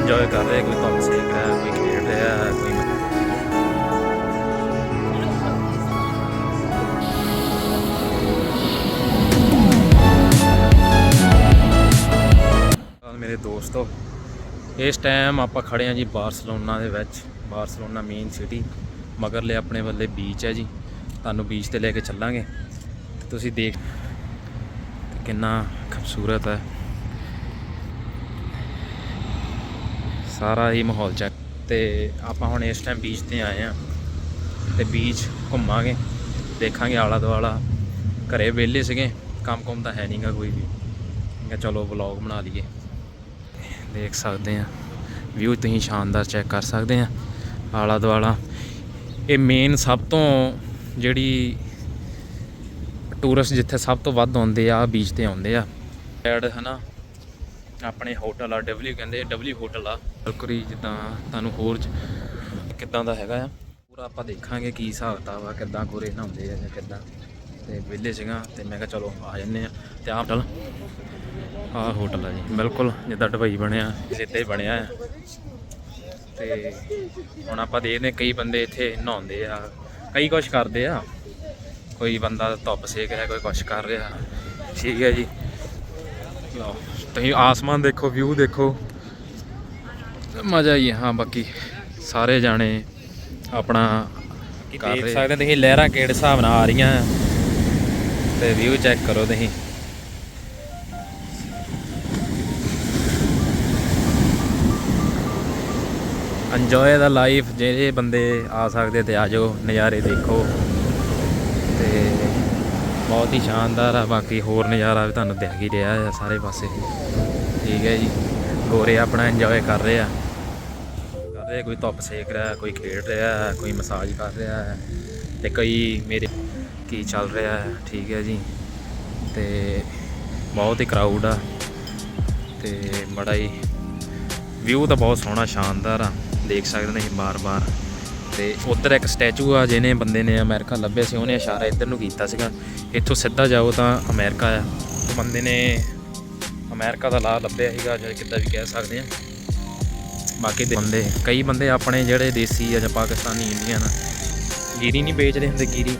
Enjoy ਕਰ ਰਿਹਾ ਕੋਈ ਧੁੱਪ ਸੇਕ ਰਿਹਾ, ਕੋਈ ਖੇਡ ਰਿਹਾ, ਕੋਈ ਹਾਲ ਮੇਰੇ ਦੋਸਤੋ, ਇਸ ਟਾਈਮ ਆਪਾਂ ਖੜੇ ਹਾਂ ਜੀ ਬਾਰਸਲੋਨਾ ਦੇ ਵਿੱਚ। ਬਾਰਸਲੋਨਾ ਮੇਨ ਸਿਟੀ ਮਗਰਲੇ ਆਪਣੇ ਵੱਲੇ ਬੀਚ ਹੈ ਜੀ। ਤੁਹਾਨੂੰ ਬੀਚ ਤੇ ਲੈ ਕੇ ਚੱਲਾਂਗੇ। ਤੁਸੀਂ ਦੇਖ ਕਿੰਨਾ ਖੂਬਸੂਰਤ ਹੈ। ਸਾਰਾ ਹੀ ਮਾਹੌਲ ਚੈੱਕ ਤੇ ਆਪਾਂ ਹੁਣ ਇਸ ਟਾਈਮ ਬੀਚ ਤੇ ਆਏ ਆ ਤੇ ਬੀਚ ਘੁੰਮਾਂਗੇ, ਦੇਖਾਂਗੇ ਆਲਾ ਦੁਆਲਾ। ਘਰੇ ਵਿਹਲੇ ਸੀਗੇ, ਕੰਮ ਕੁੰਮ ਤਾਂ ਹੈ ਨਹੀਂਗਾ ਕੋਈ ਵੀ। ਮੈਂ ਚਲੋ ਵਲੌਗ ਬਣਾ ਲਈਏ। ਦੇਖ ਸਕਦੇ ਆ ਵਿਊ ਤੁਸੀਂ ਸ਼ਾਨਦਾਰ ਚੈੱਕ ਕਰ ਸਕਦੇ ਆ ਆਲਾ ਦੁਆਲਾ। ਇਹ ਮੇਨ ਸਭ ਤੋਂ ਜਿਹੜੀ ਟੂਰਿਸਟ ਜਿੱਥੇ ਸਭ ਤੋਂ ਵੱਧ ਆਉਂਦੇ ਆ ਬੀਚ ਤੇ ਆਉਂਦੇ ਆ। ਐਡ ਹਨਾ, ਆਪਣੇ ਹੋਟਲ ਆ ਡਬਲਿਊ ਕਹਿੰਦੇ ਡਬਲਿਊ ਹੋਟਲ ਆ। ਬਿਲਕੁਲ ਜਿੱਦਾਂ ਤੁਹਾਨੂੰ ਹੋਰ ਕਿੱਦਾਂ ਦਾ ਹੈਗਾ ਆ? ਪੂਰਾ ਆਪਾਂ ਦੇਖਾਂਗੇ ਕੀ ਹਿਸਾਬ ਕਿਤਾਬ ਆ, ਕਿੱਦਾਂ ਗੋਰੇ ਨਹਾਉਂਦੇ ਆ ਜਾਂ ਕਿੱਦਾਂ। ਤੇ ਵਿਹਲੇ ਸੀਗਾ, ਤੇ ਮੈਂ ਕਿਹਾ ਚਲੋ ਆ ਜੰਨੇ ਆ। ਤੇ ਆਹ ਹੋਟਲ ਆਹ ਹੋਟਲ ਆ ਜੀ। ਬਿਲਕੁਲ, ਜਿੱਦਾਂ ਡਬਈ ਬਣਿਆ ਜਿੱਦਾਂ ਹੀ ਬਣਿਆ ਆ। ਤੇ ਹੁਣ ਆਪਾਂ ਦੇਖਦੇ ਕਈ ਬੰਦੇ ਇੱਥੇ ਨਹਾਉਂਦੇ ਆ। ਕਈ ਕੁਛ ਕਰਦੇ ਆ। ਕੋਈ ਬੰਦਾ ਧੁੱਪ ਸੇਕ ਰਿਹਾ, ਕੋਈ ਕੁਛ ਕਰ ਰਿਹਾ। ਠੀਕ ਹੈ ਜੀ। ਲਓ, ਤੁਸੀਂ ਆਸਮਾਨ ਦੇਖੋ ਵਿਊ ਦੇਖੋ। ਮਜ਼ਾ ਹੀ ਹੈ, ਹਾਂ ਬਾਕੀ ਸਾਰੇ ਜਾਣੇ ਆਪਣਾ ਕਰ ਦੇਖ ਸਕਦੇ ਤੁਸੀਂ ਲਹਿਰਾਂ ਕਿਹੜੇ ਹਿਸਾਬ ਨਾਲ ਆ ਰਹੀਆਂ। ਤੇ ਵਿਊ ਚੈੱਕ ਕਰੋ ਤੁਸੀਂ। ਇੰਜੋਏ ਦਾ ਲਾਈਫ ਜਿਹੜੇ ਬੰਦੇ ਆ ਸਕਦੇ ਤੇ ਆ ਜਾਓ ਨਜ਼ਾਰੇ ਦੇਖੋ। ਤੇ ਬਹੁਤ ਹੀ ਸ਼ਾਨਦਾਰ ਆ ਬਾਕੀ ਹੋਰ ਨਜ਼ਾਰਾ ਵੀ ਤੁਹਾਨੂੰ ਦਿਖ ਹੀ ਰਿਹਾ ਆ ਸਾਰੇ ਪਾਸੇ। ਠੀਕ ਹੈ ਜੀ। ਗੋਰੇ ਆਪਣਾ ਇੰਜੋਏ ਕਰ ਰਹੇ ਆ। ਕਰ ਰਹੇ ਕੋਈ ਧੁੱਪ ਸੇਕ ਰਿਹਾ, ਕੋਈ ਖੇਡ ਰਿਹਾ, ਕੋਈ ਮਸਾਜ ਕਰ ਰਿਹਾ ਹੈ ਤੇ ਕਈ ਮੇਰੇ ਕੀ ਚੱਲ ਰਿਹਾ ਹੈ, ਠੀਕ ਹੈ ਜੀ। ਤੇ ਬਹੁਤ ਹੀ ਕਰਾਊਡ ਆ ਤੇ ਬੜਾ ਹੀ ਵਿਊ ਤਾਂ ਬਹੁਤ ਸੋਹਣਾ, ਸ਼ਾਨਦਾਰ ਆ। ਦੇਖ ਸਕਦੇ ਨੇ ਬਾਰ-ਬਾਰ ਤੇ ਉਧਰ ਇੱਕ ਸਟੈਚੂ ਆ, ਜਿਹਨੇ ਬੰਦੇ ਨੇ ਅਮਰੀਕਾ ਲੱਭਿਆ ਸੀ, ਉਹਨੇ ਇਸ਼ਾਰਾ ਇੱਧਰ ਨੂੰ ਕੀਤਾ ਸੀਗਾ। ਇੱਥੋਂ ਸਿੱਧਾ ਜਾਓ ਤਾਂ ਅਮਰੀਕਾ ਆ। ਬੰਦੇ ਨੇ ਅਮਰੀਕਾ ਦਾ ਲਾ ਲੱਭਿਆ ਸੀਗਾ, ਜਾਂ ਕਿੱਦਾਂ ਵੀ ਕਹਿ ਸਕਦੇ ਆ। ਬਾਕੀ ਦੇ ਬੰਦੇ, ਕਈ ਬੰਦੇ ਆਪਣੇ ਜਿਹੜੇ ਦੇਸੀ ਆ ਜਾਂ ਪਾਕਿਸਤਾਨੀ ਇੰਡੀਅਨ ਗਿਰੀ ਨਹੀਂ ਵੇਚਦੇ ਹੁੰਦੇ, ਗਿਰੀ।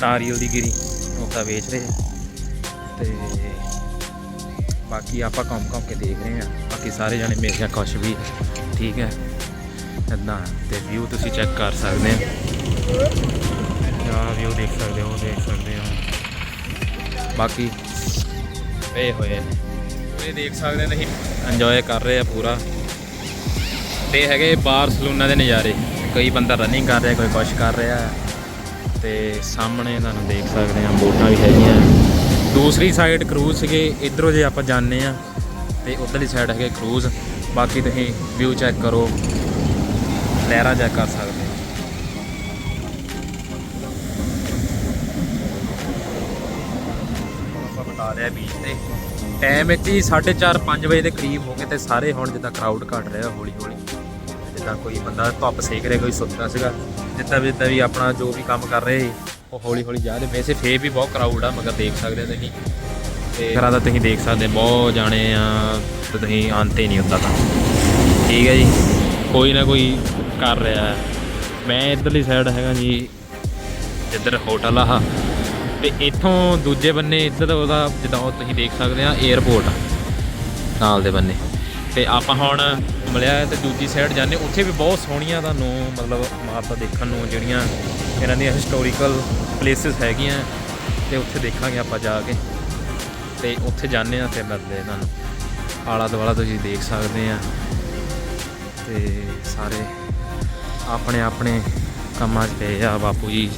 ਨਾਰੀਅਲ ਦੀ ਗਿਰੀ, ਉਹ ਤਾਂ ਵੇਚ ਰਹੇ ਆ। ਤੇ ਬਾਕੀ ਆਪਾਂ ਘੁੰਮ ਘੁੰਮ ਕੇ ਦੇਖ ਰਹੇ ਆ। ਬਾਕੀ ਸਾਰੇ ਜਾਣੇ ਮੇਰੇ ਨਾਲ ਖੁਸ਼ ਵੀ ਠੀਕ ਹੈ ਇਦਾਂ ਤੇ ਵਿਊ ਤੁਸੀਂ ਚੈੱਕ ਕਰ ਸਕਦੇ ਆ। ਆ ਵਿਊ ਦੇਖ ਸਕਦੇ ਹੋ, ਦੇਖ ਸਕਦੇ ਹੋ। ਬਾਕੀ ਇਹ ਹੋਏ ਨੇ। ਇਹ ਦੇਖ ਸਕਦੇ ਤੁਸੀਂ। ਇੰਜੋਏ ਕਰ ਰਹੇ ਆ ਪੂਰਾ। ਤੇ ਹੈਗੇ ਬਾਰਸਲੋਨਾ ਦੇ ਨਜ਼ਾਰੇ। ਕਈ ਬੰਦਾ ਰਨਿੰਗ ਕਰ ਰਿਹਾ ਕੋਈ ਕੁਛ ਕਰ ਰਿਹਾ। ਤੇ ਸਾਹਮਣੇ ਤੁਹਾਨੂੰ ਦੇਖ ਸਕਦੇ ਆ ਬੋਟਾਂ ਵੀ ਹੈਗੀਆਂ। ਦੂਸਰੀ ਸਾਈਡ ਕਰੂਜ਼ ਸੀਗੇ ਇਧਰੋਂ ਜੇ ਆਪਾਂ ਜਾਂਦੇ ਆ ਤੇ ਉਧਰਲੀ ਸਾਈਡ ਹੈਗੇ ਕਰੂਜ਼ ਬਾਕੀ ਤੁਸੀਂ ਵਿਊ ਚੈੱਕ ਕਰੋ। ਲਹਿਰਾਂ ਚੈੱਕ ਕਰ ਸਕਦੇ ਹੋ ਆਪਾਂ ਬਤਾ ਰਿਹਾ ਬੀਚ ਤੇ। ਟਾਈਮ ਇੱਥੇ ਹੀ 4:30 5 ਵਜੇ ਦੇ ਕਰੀਬ ਹੋ ਗਏ ਤੇ ਸਾਰੇ ਹੁਣ ਜਿੱਦਾਂ ਕਰਾਊਡ ਘਟ ਰਿਹਾ ਹੌਲੀ ਹੌਲੀ। ਜਿੱਦਾਂ ਕੋਈ ਬੰਦਾ ਧੁੱਪ ਸੇਕ ਰਿਹਾ ਕੋਈ ਸੁੱਤਾ ਸੀਗਾ ਜਿੱਦਾਂ ਵੀ ਜਿੱਦਾਂ ਵੀ ਆਪਣਾ ਜੋ ਵੀ ਕੰਮ ਕਰ ਰਹੇ ਉਹ ਹੌਲੀ ਹੌਲੀ ਜਾ ਰਹੇ। ਵੈਸੇ ਫੇਰ ਵੀ ਬਹੁਤ ਕਰਾਊਡ ਆ ਮਗਰ ਦੇਖ ਸਕਦੇ ਤੁਸੀਂ। ਤੇ ਘਰਾਂ ਦਾ ਤੁਸੀਂ ਦੇਖ ਸਕਦੇ ਬਹੁਤ ਜਾਣੇ ਆ ਤੇ ਤੁਸੀਂ ਹੀ ਨਹੀਂ ਹੁੰਦਾ ਤਾਂ। ਠੀਕ ਹੈ ਜੀ। ਕੋਈ ਨਾ ਕੋਈ ਕਰ ਰਿਹਾ ਮੈਂ ਇਧਰਲੀ ਸਾਈਡ ਹੈਗਾ ਜੀ ਜਿੱਧਰ ਹੋਟਲ ਆ। ਤੇ ਇੱਥੋਂ ਦੂਜੇ ਬੰਨੇ ਇੱਧਰ ਉਹਦਾ ਜਿੱਦਾਂ ਉਹ ਤੁਸੀਂ ਦੇਖ ਸਕਦੇ ਆ 에어ਪੋਰਟ ਨਾਲ ਦੇ ਬੰਨੇ। ਤੇ ਆਪਾਂ ਹੁਣ ਮਿਲਿਆ ਤੇ ਦੂਜੀ ਸਾਈਡ ਜਾਂਦੇ ਉੱਥੇ ਵੀ ਬਹੁਤ ਸੋਹਣੀਆਂ ਤੁਹਾਨੂੰ ਮਤਲਬ ਇਮਾਰਤਾਂ ਦੇਖਣ ਨੂੰ ਜਿਹੜੀਆਂ ਇਹਨਾਂ ਦੀਆਂ ਹਿਸਟੋਰੀਕਲ ਪਲੇਸਿਸ ਹੈਗੀਆਂ। ਤੇ ਉੱਥੇ ਦੇਖਾਂਗੇ ਆਪਾਂ ਜਾ ਕੇ। ਤੇ ਉੱਥੇ ਜਾਂਦੇ ਆ ਤੇ ਮਿਲਦੇ ਤੁਹਾਨੂੰ। ਆਲਾ ਦੁਆਲਾ ਤੁਸੀਂ ਦੇਖ ਸਕਦੇ ਆ ਤੇ ਸਾਰੇ ਆਪਣੇ ਆਪਣੇ ਕੰਮਾਂ 'ਚ ਪਏ ਆ। ਬਾਪੂ ਜੀ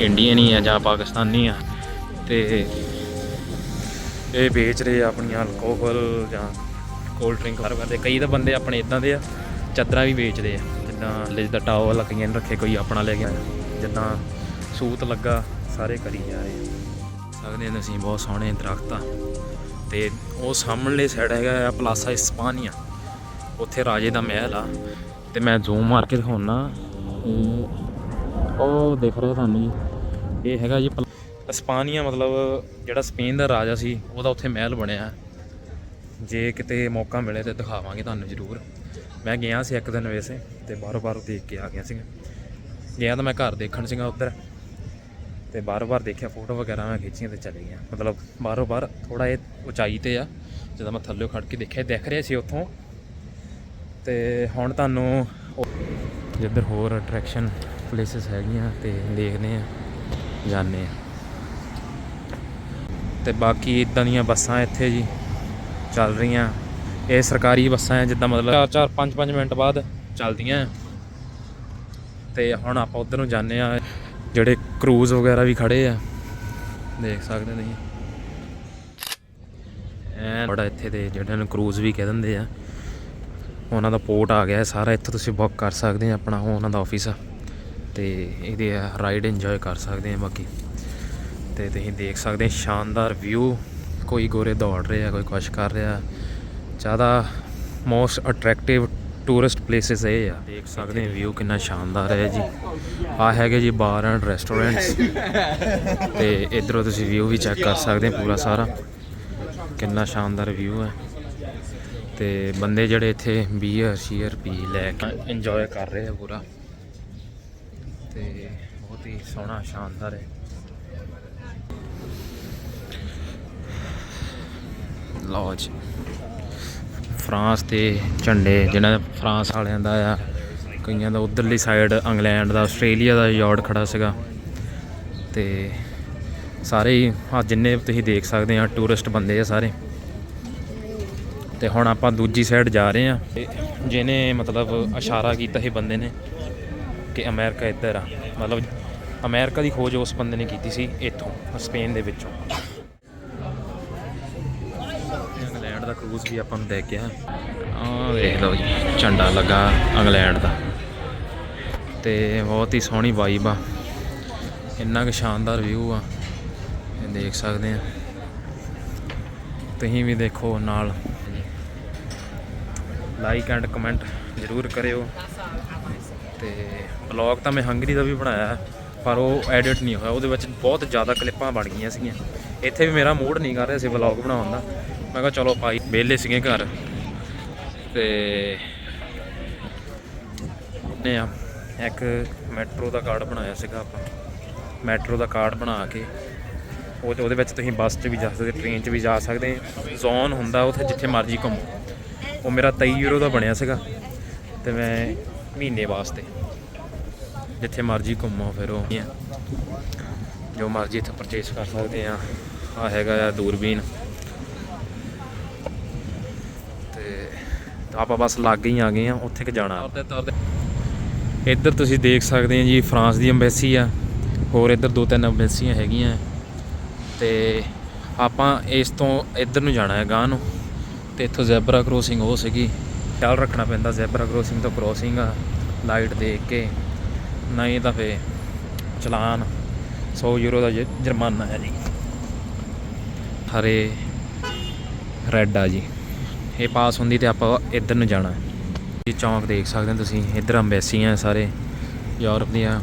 ਇੰਡੀਅਨ ਹੀ ਆ ਜਾਂ ਪਾਕਿਸਤਾਨੀ ਆ। ਤੇ ਇਹ ਵੇਚ ਰਹੇ ਆ ਆਪਣੀਆਂ ਅਲਕੋਹਲ ਜਾਂ ਕੋਲਡ ਡਰਿੰਕ ਹਰ ਕਰਦੇ ਕਈ ਤਾਂ ਬੰਦੇ ਆਪਣੇ ਇਦਾਂ ਦੇ ਆ, ਚਾਦਰਾਂ ਵੀ ਵੇਚਦੇ ਆ। ਜਿੱਦਾਂ ਲਿਜ ਦਾ ਟਾਵਲ ਕਈਆਂ ਨੇ ਰੱਖੇ, ਕੋਈ ਆਪਣਾ ਲੈ ਗਿਆ। ਜਿੱਦਾਂ ਸੂਤ ਲੱਗਾ, ਸਾਰੇ ਕਰੀ ਜਾ ਰਹੇ ਆ। ਸਕਦੇ ਨੇ ਅਸੀਂ ਬਹੁਤ ਸੋਹਣੇ ਦਰਖਤ ਆ। ਤੇ ਉਹ ਸਾਹਮਣੇ ਸਾਈਡ ਹੈਗਾ ਆ ਪਲਾਸਾ ਇਸਪਾਨੀਆ ਉੱਥੇ ਰਾਜੇ ਦਾ ਮਹਿਲ ਆ। ਤੇ ਮੈਂ ਜ਼ੂਮ ਮਾਰ ਕੇ ਦਿਖਾਉਣਾ ਉਹ ਦੇਖ ਰਹੇ ਹੋ ਤੁਹਾਨੂੰ ਜੀ। ਇਹ ਹੈਗਾ ਜੀ ਪਲ- ਇਸਪਾਨੀਆ ਮਤਲਬ ਜਿਹੜਾ ਸਪੇਨ ਦਾ ਰਾਜਾ ਸੀ, ਉਹਦਾ ਉੱਥੇ ਮਹਿਲ ਬਣਿਆ। ਜੇ ਕਿਤੇ ਮੌਕਾ ਮਿਲੇ ਤੇ ਦਿਖਾਵਾਂਗੇ ਤੁਹਾਨੂੰ ਜ਼ਰੂਰ। ਮੈਂ ਗਿਆ ਸੀ ਇੱਕ ਦਿਨ ਵੈਸੇ, ਤੇ ਬਾਹਰੋਂ ਬਾਹਰੋਂ ਦੇਖ ਕੇ ਆ ਗਿਆ ਸੀਗਾ। ਗਿਆ ਤਾਂ ਮੈਂ ਘਰ ਦੇਖਣ ਸੀਗਾ ਉੱਧਰ, ਤੇ ਬਾਹਰੋਂ ਬਾਹਰ ਦੇਖਿਆ, ਫੋਟੋ ਵਗੈਰਾ ਮੈਂ ਖਿੱਚੀਆਂ ਤੇ ਚਲੇ ਗਿਆ। ਮਤਲਬ ਬਾਹਰੋਂ ਬਾਹਰ ਥੋੜਾ ਇਹ ਉਚਾਈ ਤੇ ਆ, ਜਦੋਂ ਮੈਂ ਥੱਲੇ ਖੜ ਕੇ ਦੇਖਿਆ ਦਿਖ ਰਿਹਾ ਸੀ ਉੱਥੋਂ। ਤੇ ਹੁਣ ਤੁਹਾਨੂੰ ਜਿੱਧਰ ਹੋਰ ਅਟਰੈਕਸ਼ਨ ਪਲੇਸਸ ਹੈਗੀਆਂ, ਤੇ ਦੇਖਦੇ ਆ ਜਾਂਦੇ ਆ ਤੇ ਬਾਕੀ ਇਦਾਂ ਦੀਆਂ ਬੱਸਾਂ ਇੱਥੇ ਜੀ ਚੱਲ ਰਹੀਆਂ। ਇਹ ਸਰਕਾਰੀ ਬੱਸਾਂ ਆ, ਜਿੱਦਾਂ ਮਤਲਬ 4 5 5 ਮਿੰਟ ਬਾਅਦ ਚੱਲਦੀਆਂ। ਆ। ਤੇ ਹੁਣ ਆਪਾਂ ਉਧਰ ਨੂੰ ਜਾਂਦੇ ਆ ਜਿਹੜੇ ਕਰੂਜ਼ ਵਗੈਰਾ ਵੀ ਖੜੇ ਆ, ਦੇਖ ਸਕਦੇ ਹੋ ਤੁਸੀਂ। ਐ ਬੜਾ ਇੱਥੇ ਦੇ ਜਿਹੜੇ ਨੂੰ ਕਰੂਜ਼ ਵੀ ਕਹਿ ਦਿੰਦੇ ਆ। ਉਹਨਾਂ ਦਾ ਪੋਰਟ ਆ ਗਿਆ ਸਾਰਾ, ਇੱਥੇ ਤੁਸੀਂ ਬੁੱਕ ਕਰ ਸਕਦੇ ਆ ਆਪਣਾ, ਉਹ ਉਹਨਾਂ ਦਾ ਆਫਿਸ ਆ। ਤੇ ਇਹਦੇ ਰਾਈਡ ਇੰਜੋਏ ਕਰ ਸਕਦੇ ਆ ਬਾਕੀ। ਤੇ ਤੁਸੀਂ ਦੇਖ ਸਕਦੇ ਸ਼ਾਨਦਾਰ ਵਿਊ ਕੋਈ ਗੋਰੇ ਦੌੜ ਰਿਹਾ, ਕੋਈ ਕੁਛ ਕਰ ਰਿਹਾ। ਜ਼ਿਆਦਾ ਮੋਸਟ ਅਟਰੈਕਟਿਵ ਟੂਰਿਸਟ ਪਲੇਸਿਸ ਇਹ ਆ। ਦੇਖ ਸਕਦੇ ਆ ਵਿਊ ਕਿੰਨਾ ਸ਼ਾਨਦਾਰ ਹੈ ਜੀ। ਆ ਹੈਗੇ ਜੀ ਬਾਰ ਐਂਡ ਰੈਸਟੋਰੈਂਟਸ ਤੇ ਇਧਰੋਂ ਤੁਸੀਂ ਵਿਊ ਵੀ ਚੈੱਕ ਕਰ ਸਕਦੇ ਆ ਪੂਰਾ ਸਾਰਾ। ਕਿੰਨਾ ਸ਼ਾਨਦਾਰ ਵਿਊ ਹੈ। ਤੇ ਬੰਦੇ ਜਿਹੜੇ ਇੱਥੇ ਬੀਅਰ ਸ਼ੀਅਰ ਪੀ ਲੈ ਕੇ ਇੰਜੋਏ ਕਰ ਰਹੇ ਆ ਪੂਰਾ। ਤੇ ਬਹੁਤ ਹੀ ਸੋਹਣਾ, ਸ਼ਾਨਦਾਰ ਹੈ। ਲਓ ਜੀ। ਫਰਾਂਸ ਦੇ ਝੰਡੇ, ਜਿਹਨਾਂ ਫਰਾਂਸ ਵਾਲਿਆਂ ਦਾ ਆ, ਕਈਆਂ ਦਾ ਉਧਰਲੀ ਸਾਈਡ ਇੰਗਲੈਂਡ ਦਾ, ਆਸਟ੍ਰੇਲੀਆ ਦਾ ਯਾਰਡ ਖੜਾ ਸੀਗਾ। ਤੇ ਸਾਰੇ ਹੀ ਆ ਜਿੰਨੇ ਤੁਸੀਂ ਦੇਖ ਸਕਦੇ ਆ ਟੂਰਿਸਟ ਬੰਦੇ ਆ ਸਾਰੇ। ਤੇ ਹੁਣ ਆਪਾਂ ਦੂਜੀ ਸਾਈਡ ਜਾ ਰਹੇ ਆ। ਜਿਹਨੇ ਮਤਲਬ ਇਸ਼ਾਰਾ ਕੀਤਾ ਸੀ ਬੰਦੇ ਨੇ ਕਿ ਅਮਰੀਕਾ ਇੱਧਰ ਆ। ਮਤਲਬ ਅਮਰੀਕਾ ਦੀ ਖੋਜ ਉਸ ਬੰਦੇ ਨੇ ਕੀਤੀ ਸੀ ਇੱਥੋਂ, ਸਪੇਨ ਦੇ ਵਿੱਚੋਂ। ਇੰਗਲੈਂਡ ਵੀ ਆਪਾਂ ਨੂੰ ਦੇਖ ਆ। ਆਹ ਵੇਖ ਲਓ ਜੀ, ਝੰਡਾ ਲੱਗਾ ਇੰਗਲੈਂਡ ਦਾ। ਤੇ ਬਹੁਤ ਹੀ ਸੋਹਣੀ ਵਾਈਬ ਆ। ਇੰਨਾ ਕੁ ਸ਼ਾਨਦਾਰ ਵਿਊ ਆ। ਇਹ ਦੇਖ ਸਕਦੇ ਆ। ਤੁਸੀਂ ਵੀ ਦੇਖੋ ਨਾਲ। ਲਾਈਕ ਐਂਡ ਕਮੈਂਟ ਜ਼ਰੂਰ ਕਰਿਓ। ਤੇ ਬਲੌਗ ਤਾਂ ਮੈਂ ਹੰਗਰੀ ਦਾ ਵੀ ਬਣਾਇਆ ਪਰ ਉਹ ਐਡਿਟ ਨਹੀਂ ਹੋਇਆ। ਉਹਦੇ ਵਿੱਚ ਬਹੁਤ ਜ਼ਿਆਦਾ ਕਲਿੱਪਾਂ ਬਣ ਗਈਆਂ ਸੀਗੀਆਂ। ਇੱਥੇ ਵੀ ਮੇਰਾ ਮੂਡ ਨਹੀਂ ਕਰ ਰਿਹਾ ਸੀ ਬਲੌਗ ਬਣਾਉਣ ਦਾ। ਮੈਂ ਕਿਹਾ ਚਲੋ ਭਾਈ, ਵਿਹਲੇ ਸੀਗੇ ਘਰ ਤੇ ਨੇ ਆ, ਇੱਕ ਮੈਟਰੋ ਦਾ ਕਾਰਡ ਬਣਾਇਆ ਸੀਗਾ ਆਪਾਂ। ਮੈਟਰੋ ਦਾ ਕਾਰਡ ਬਣਾ ਕੇ ਉਹ ਉਹਦੇ ਵਿੱਚ ਤੁਸੀਂ ਬੱਸ 'ਚ ਵੀ ਜਾ ਸਕਦੇ, ਟ੍ਰੇਨ 'ਚ ਵੀ ਜਾ ਸਕਦੇ, ਜ਼ੋਨ ਹੁੰਦਾ ਉੱਥੇ ਜਿੱਥੇ ਮਰਜ਼ੀ ਘੁੰਮੋ। ਉਹ ਮੇਰਾ 23 ਯੂਰੋ ਦਾ ਬਣਿਆ ਸੀਗਾ ਤੇ ਮੈਂ ਮਹੀਨੇ ਵਾਸਤੇ ਜਿੱਥੇ ਮਰਜ਼ੀ ਘੁੰਮੋ ਫਿਰ ਉਹ। ਜੋ ਮਰਜ਼ੀ ਇੱਥੇ ਪਰਚੇਸ ਕਰ ਸਕਦੇ ਆ। ਆ ਹੈਗਾ ਆ ਦੂਰਬੀਨ ਤੇ ਤਾਂ ਆਪਾਂ ਬਸ ਲਾਗੇ ਹੀ ਆ ਗਏ ਆ, ਉੱਥੇ ਕਿ ਜਾਣਾ। ਇੱਧਰ ਤੁਸੀਂ ਦੇਖ ਸਕਦੇ ਆ ਜੀ, ਫਰਾਂਸ ਦੀ ਅੰਬੈਸੀ ਆ। ਹੋਰ ਇੱਧਰ ਦੋ ਤਿੰਨ ਅੰਬੈਸੀਆਂ ਹੈਗੀਆਂ। ਤੇ ਆਪਾਂ ਇਸ ਤੋਂ ਇੱਧਰ ਨੂੰ ਜਾਣਾ ਹੈ ਗਾਂ ਨੂੰ। ਤੇ ਇੱਥੋਂ ਜ਼ੈਬਰਾ ਕ੍ਰੋਸਿੰਗ ਉਹ ਸੀਗੀ। ਖਿਆਲ ਰੱਖਣਾ ਪੈਂਦਾ, ਜ਼ੈਬਰਾ ਕ੍ਰੋਸਿੰਗ ਤੋਂ ਕ੍ਰੋਸਿੰਗ ਆ, ਲਾਈਟ ਦੇਖ ਕੇ। ਨਹੀਂ ਤਾਂ ਫੇ ਚਲਾਨ 100 ਯੂਰੋ ਦਾ ਜ- ਜੁਰਮਾਨਾ ਹੈ ਜੀ। ਹਰੇ, ਰੈੱਡ ਆ ਜੀ। ਇਹ ਪਾਸ ਹੁੰਦੀ ਤੇ ਆਪਾਂ ਇੱਧਰ ਨੂੰ ਜਾਣਾ। ਇਹ ਚੌਂਕ ਦੇਖ ਸਕਦੇ ਹੋ ਤੁਸੀਂ, ਇੱਧਰ ਅੰਬੈਸੀਆਂ ਸਾਰੇ, ਯੂਰਪ ਦੀਆਂ,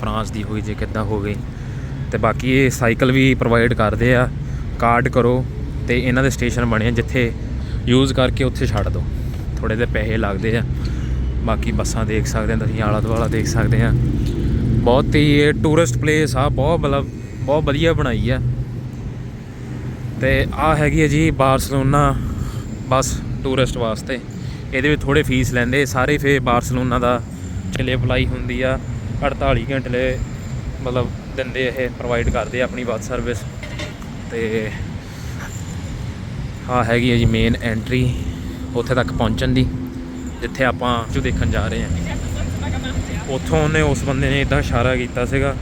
ਫਰਾਂਸ ਦੀ ਹੋਈ ਜੇ ਕਿੱਦਾਂ ਹੋ ਗਈ। ਤੇ ਬਾਕੀ ਇਹ ਸਾਈਕਲ ਵੀ ਪ੍ਰੋਵਾਈਡ ਕਰਦੇ ਆ, ਕਾਰਡ ਕਰੋ ਤੇ ਇਹਨਾਂ ਦੇ ਸਟੇਸ਼ਨ ਬਣੇ ਆ ਜਿੱਥੇ ਯੂਜ਼ ਕਰਕੇ ਉੱਥੇ ਛੱਡ ਦਿਓ। ਥੋੜੇ ਜਿਹੇ ਪੈਸੇ ਲੱਗਦੇ ਆ। ਬਾਕੀ ਬੱਸਾਂ ਦੇਖ ਸਕਦੇ ਆ ਤੁਸੀਂ ਆਲਾ ਦੁਆਲਾ ਦੇਖ ਸਕਦੇ ਆ। ਬਹੁਤ ਹੀ ਇਹ ਟੂਰਿਸਟ ਪਲੇਸ ਆ, ਬਹੁਤ ਮਤਲਬ ਬਹੁਤ ਵਧੀਆ ਬਣਾਈ ਆ। ਤੇ ਆ ਹੈਗੀ ਹੈ ਜੀ ਬਾਰਸਲੋਨਾ ਬਸ ਟੂਰਿਸਟ ਵਾਸਤੇ। ਇਹਦੇ ਵਿੱਚ ਥੋੜੇ ਫੀਸ ਲੈਂਦੇ, ਸਾਰੇ ਫੇ ਬਾਰਸਲੋਨਾ ਦਾ ਚਲੇ ਅਪਲਾਈ ਹੁੰਦੀ ਆ 48 ਘੰਟੇ ਲਈ ਮਤਲਬ ਦਿੰਦੇ ਇਹ ਪ੍ਰੋਵਾਈਡ ਕਰਦੇ ਆਪਣੀ ਬੱਸ ਸਰਵਿਸ ਤੇ ਆ ਹੈਗੀ ਹੈ ਜੀ ਮੇਨ ਐਂਟਰੀ ਉੱਥੇ ਤੱਕ ਪਹੁੰਚਣ ਦੀ, ਜਿੱਥੇ ਆਪਾਂ ਜੋ ਦੇਖਣ ਜਾ ਰਹੇ ਹਾਂ ਉੱਥੋਂ ਉਹਨੇ ਉਸ ਬੰਦੇ ਨੇ ਇਦਾਂ ਇਸ਼ਾਰਾ ਕੀਤਾ ਸੀਗਾ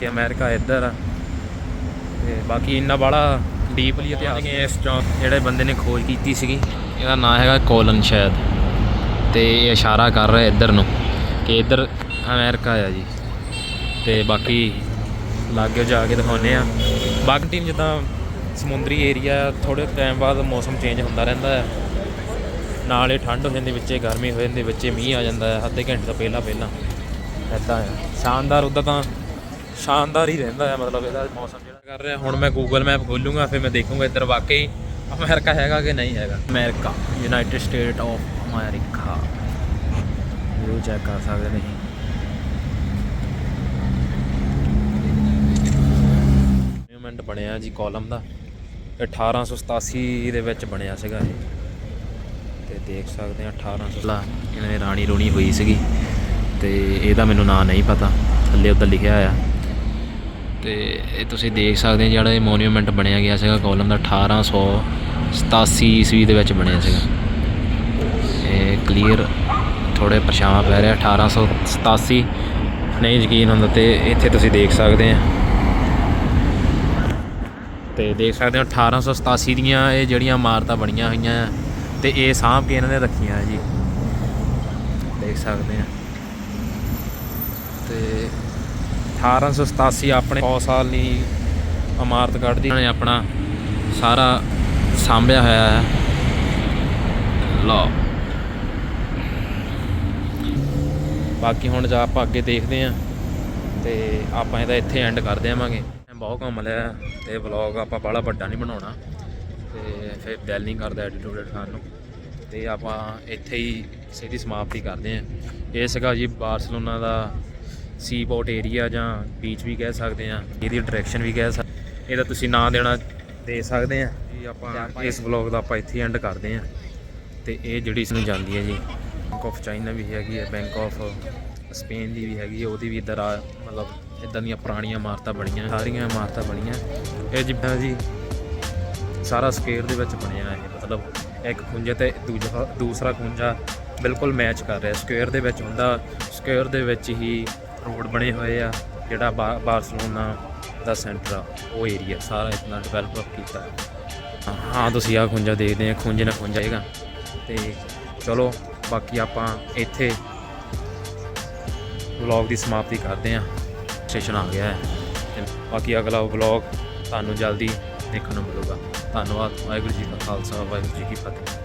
ਕਿ ਅਮਰੀਕਾ ਇੱਧਰ ਆ। ਤੇ ਬਾਕੀ ਇੰਨਾ ਬੜਾ ਡੀਪਲੀ ਇਤਿਹਾਸ। ਇਸ ਚੌਂਕ ਜਿਹੜੇ ਬੰਦੇ ਨੇ ਖੋਜ ਕੀਤੀ ਸੀਗੀ। ਇਹਦਾ ਨਾਮ ਹੈਗਾ ਕੋਲਨ ਸ਼ਾਇਦ। ਤੇ ਇਹ ਇਸ਼ਾਰਾ ਕਰ ਰਿਹਾ ਇੱਧਰ ਨੂੰ ਕਿ ਇੱਧਰ ਅਮਰੀਕਾ ਆ ਜੀ। ਤੇ ਬਾਕੀ ਲਾਗੇ ਜਾ ਕੇ ਦਿਖਾਉਂਦੇ ਆ ਬਾਕੀ ਜਿੱਦਾਂ ਸਮੁੰਦਰੀ ਏਰੀਆ ਥੋੜੇ ਟਾਈਮ ਬਾਅਦ ਮੌਸਮ ਚੇਂਜ ਹੁੰਦਾ ਰਹਿੰਦਾ ਹੈ। ਨਾਲ ਇਹ ਠੰਡ ਹੋ ਜਾਂਦੀ ਵਿੱਚੇ ਗਰਮੀ ਹੋ ਜਾਂਦੀ ਵਿੱਚੇ ਮੀਂਹ ਆ ਜਾਂਦਾ ਹੈ। ਅੱਧੇ ਘੰਟੇ ਤੋਂ ਪਹਿਲਾਂ ਪਹਿਲਾਂ ਇੱਦਾਂ ਆ ਸ਼ਾਨਦਾਰ ਉੱਦਾਂ ਤਾਂ ਸ਼ਾਨਦਾਰ ਹੀ ਰਹਿੰਦਾ ਹੈ ਮਤਲਬ ਇਹਦਾ ਮੌਸਮ ਕਰ ਰਿਹਾ, ਹੁਣ ਮੈਂ ਗੂਗਲ ਮੈਪ ਖੋਲੂੰਗਾ, ਫਿਰ ਮੈਂ ਦੇਖੂੰਗਾ ਇੱਧਰ ਵਾਕਈ ਅਮਰੀਕਾ ਹੈਗਾ ਕਿ ਨਹੀਂ ਹੈਗਾ। America United State of America view check ਕਰ ਸਕਦੇ ਨਹੀਂ ਮੂਵਮੈਂਟ ਬਣਿਆ ਜੀ ਕਾਲਮ ਦਾ। ਇਹ 1887 ਦੇ ਵਿੱਚ ਬਣਿਆ ਸੀਗਾ ਇਹ। ਤੇ ਦੇਖ ਸਕਦੇ ਆ 1816 ਇਹਨਾਂ ਦੀ ਰਾਣੀ ਰੂਣੀ ਹੋਈ ਸੀਗੀ। ਤੇ ਇਹਦਾ ਮੈਨੂੰ ਨਾਂ ਨਹੀਂ ਪਤਾ। ਥੱਲੇ ਉੱਤੇ ਲਿਖਿਆ ਆ ਤੇ ਇਹ ਤੁਸੀਂ ਦੇਖ ਸਕਦੇ ਆ ਜਿਹੜਾ ਇਹ ਮੋਨੂਮੈਂਟ ਬਣਿਆ ਗਿਆ ਸੀਗਾ ਕੋਲਮ ਦਾ 1887 ਈਸਵੀ ਦੇ ਵਿੱਚ ਬਣਿਆ ਸੀਗਾ। ਇਹ ਕਲੀਅਰ ਥੋੜੇ ਪਰਛਾਵਾਂ ਪੈ ਰਿਹਾ 1887 ਨਹੀਂ ਯਕੀਨ ਹੁੰਦਾ ਤੇ ਇੱਥੇ ਤੁਸੀਂ ਦੇਖ ਸਕਦੇ ਆ। ਤੇ ਦੇਖ ਸਕਦੇ ਹੋ 1887 ਦੀਆਂ ਇਹ ਜਿਹੜੀਆਂ ਇਮਾਰਤਾਂ ਬਣੀਆਂ ਹੋਈਆਂ ਆ ਤੇ ਇਹ ਸਾਂਭ ਕੇ ਇਹਨਾਂ ਨੇ ਰੱਖੀਆਂ ਆ ਜੀ। ਦੇਖ ਸਕਦੇ ਆ। ਤੇ 1887 ਆਪਣੇ 100 ਸਾਲ ਲਈ ਇਮਾਰਤ ਕੱਢਦੀ। ਨੇ ਆਪਣਾ ਸਾਰਾ ਸਾਂਭਿਆ ਹੋਇਆ ਹੈ। ਲਓ। ਬਾਕੀ ਹੁਣ ਜਾ ਆਪਾਂ ਅੱਗੇ ਦੇਖਦੇ ਆਂ ਤੇ ਆਪਾਂ ਇਹਦਾ ਇੱਥੇ ਐਂਡ ਕਰ ਦੇਵਾਂਗੇ। ਬਹੁਤ ਘੁੰਮ ਲਿਆ ਤੇ ਵਲੌਗ ਆਪਾਂ ਬੜਾ ਵੱਡਾ ਨਹੀਂ ਬਣਾਉਣਾ। ਤੇ ਫਿਰ ਦਿਲ ਨਹੀਂ ਕਰਦਾ ਐਡੀਟਡ ਖਾਣ ਨੂੰ। ਤੇ ਆਪਾਂ ਇੱਥੇ ਹੀ ਸਿੱਧੀ ਸਮਾਪਤੀ ਕਰਦੇ ਆਂ ਇਹ ਸੀਗਾ ਜੀ ਬਾਰਸਲੋਨਾ ਦਾ ਸੀ ਪੋਰਟ ਏਰੀਆ ਜਾਂ ਬੀਚ ਵੀ ਕਹਿ ਸਕਦੇ ਆ ਇਹਦੀ ਡਾਇਰੈਕਸ਼ਨ ਵੀ ਕਹਿ ਸਕਦੇ ਇਹਦਾ ਤੁਸੀਂ ਨਾਂ ਦੇਣਾ ਦੇ ਸਕਦੇ ਆ ਜੀ ਆਪਾਂ ਇਸ ਵਲੌਗ ਦਾ ਆਪਾਂ ਇੱਥੇ ਐਂਡ ਕਰਦੇ ਆਂ ਤੇ ਇਹ ਜਿਹੜੀ ਇਸ ਨੂੰ ਜਾਂਦੀ ਹੈ ਜੀ ਬੈਂਕ ਆਫ ਚਾਈਨਾ ਵੀ ਹੈਗੀ ਹੈ ਬੈਂਕ ਆਫ ਸਪੇਨ ਦੀ ਵੀ ਹੈਗੀ ਹੈ ਉਹਦੀ ਵੀ ਇੱਧਰ ਆ ਮਤਲਬ ਇਦਾਂ ਦੀਆਂ ਪੁਰਾਣੀਆਂ ਇਮਾਰਤਾਂ ਬਣੀਆਂ ਸਾਰੀਆਂ ਇਮਾਰਤਾਂ ਬਣੀਆਂ। ਇਹ ਜਿੱਦਾਂ ਜੀ ਸਾਰਾ ਸਕੁਅਰ ਦੇ ਵਿੱਚ ਬਣਿਆ ਇਹ ਮਤਲਬ ਇੱਕ ਖੁੰਝੇ ਤੇ ਦੂਜਾ ਦੂਸਰਾ ਖੁੰਝਾ ਬਿਲਕੁਲ ਮੈਚ ਕਰ ਰਿਹਾ ਸਕੁਅਰ ਦੇ ਵਿੱਚ ਹੁੰਦਾ ਸਕੁਅਰ ਦੇ ਵਿੱਚ ਹੀ ਰੋਡ ਬਣੇ ਹੋਏ ਆ, ਜਿਹੜਾ ਬਾ- ਬਾਰਸਲੋਨਾ ਦਾ ਸੈਂਟਰ ਆ, ਉਹ ਏਰੀਆ ਸਾਰਾ ਇਤਨਾ ਡਿਵੈਲਪ ਕੀਤਾ। ਹੈ ਹਾਂ ਤੁਸੀਂ ਆ ਖੁੰਝਾ ਦੇਖਦੇ ਆ, ਖੁੰਝੇ ਨਾ ਖੁੰਝਾ ਹੈਗਾ ਤੇ ਚਲੋ, ਬਾਕੀ ਆਪਾਂ ਇੱਥੇ ਵਲੌਗ ਦੀ ਸਮਾਪਤੀ ਕਰਦੇ ਆ। ਸਟੇਸ਼ਨ ਆ ਗਿਆ ਹੈ। ਤੇ ਬਾਕੀ ਅਗਲਾ ਵਲੌਗ ਤੁਹਾਨੂੰ ਜਲਦੀ ਦੇਖਣ ਨੂੰ ਮਿਲੂਗਾ। ਧੰਨਵਾਦ, ਵਾਹਿਗੁਰੂ ਜੀ ਕਾ ਖਾਲਸਾ, ਵਾਹਿਗੁਰੂ ਜੀ ਕੀ ਫਤਿਹ।